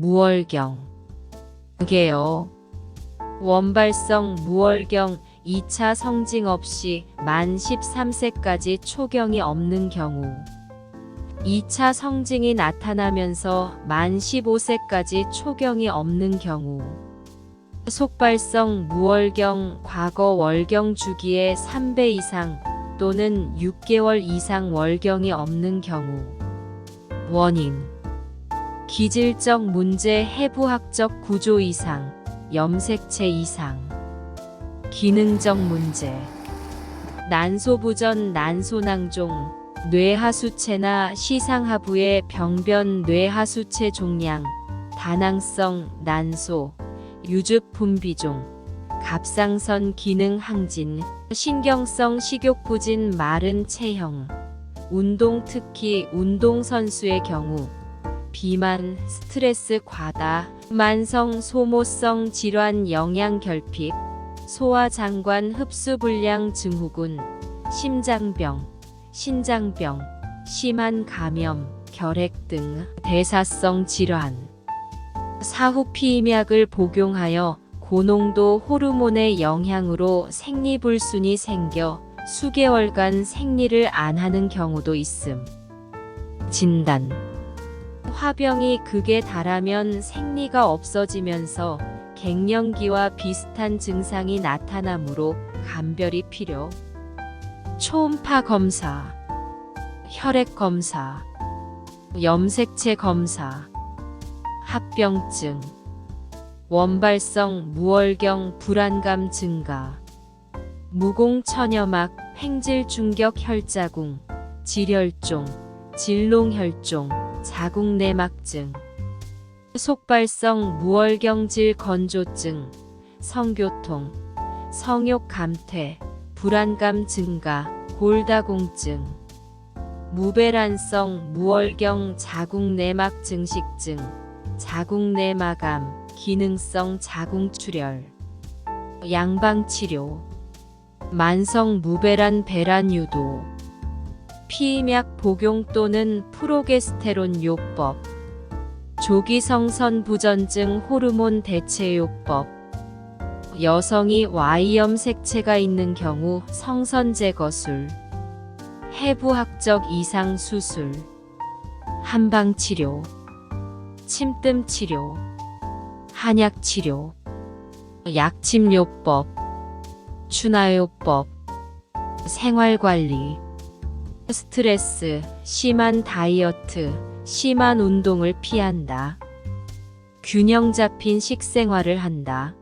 무월경. 게요. 원발성 무월경 2차 성징 없이 만 13세까지 초경이 없는 경우 2차 성징이 나타나면서 만 15세까지 초경이 없는 경우 속발성 무월경 과거 월경 주기의 3배 이상 또는 6개월 이상 월경이 없는 경우. 원인 기질적 문제 해부학적 구조 이상 염색체 이상. 기능적 문제. 난소부전 난소낭종 뇌하수체나 시상하부의 병변 뇌하수체 종양 다낭성 난소 유즙 분비종 갑상선 기능 항진 신경성 식욕 부진 마른 체형. 운동 특히 운동선수의 경우 비만, 스트레스 과다, 만성 소모성 질환 영양 결핍, 소화장관 흡수불량 증후군, 심장병, 신장병, 심한 감염, 결핵 등 대사성 질환. 사후 피임약을 복용하여 고농도 호르몬의 영향으로 생리불순이 생겨 수개월간 생리를 안 하는 경우도 있음. 진단 화병이 극에 달하면 생리가 없어지면서 갱년기와 비슷한 증상이 나타나므로 감별이 필요. 초음파 검사, 혈액 검사, 염색체 검사, 합병증, 원발성 무월경 불안감 증가, 무공천여막 횡질 중격 혈자궁, 질혈종, 질농혈종, 자궁내막증, 속발성 무월경질 건조증, 성교통, 성욕 감퇴, 불안감 증가, 골다공증, 무배란성 무월경 자궁내막 증식증, 자궁내마감, 기능성 자궁출혈, 양방치료, 만성 무배란 배란 유도, 피임약 복용 또는 프로게스테론 요법, 조기 성선 부전증 호르몬 대체 요법, 여성이 Y염색체가 있는 경우 성선 제거술, 해부학적 이상 수술, 한방 치료, 침뜸 치료, 한약 치료, 약침요법, 추나요법, 생활관리, 스트레스, 심한 다이어트, 심한 운동을 피한다. 균형 잡힌 식생활을 한다.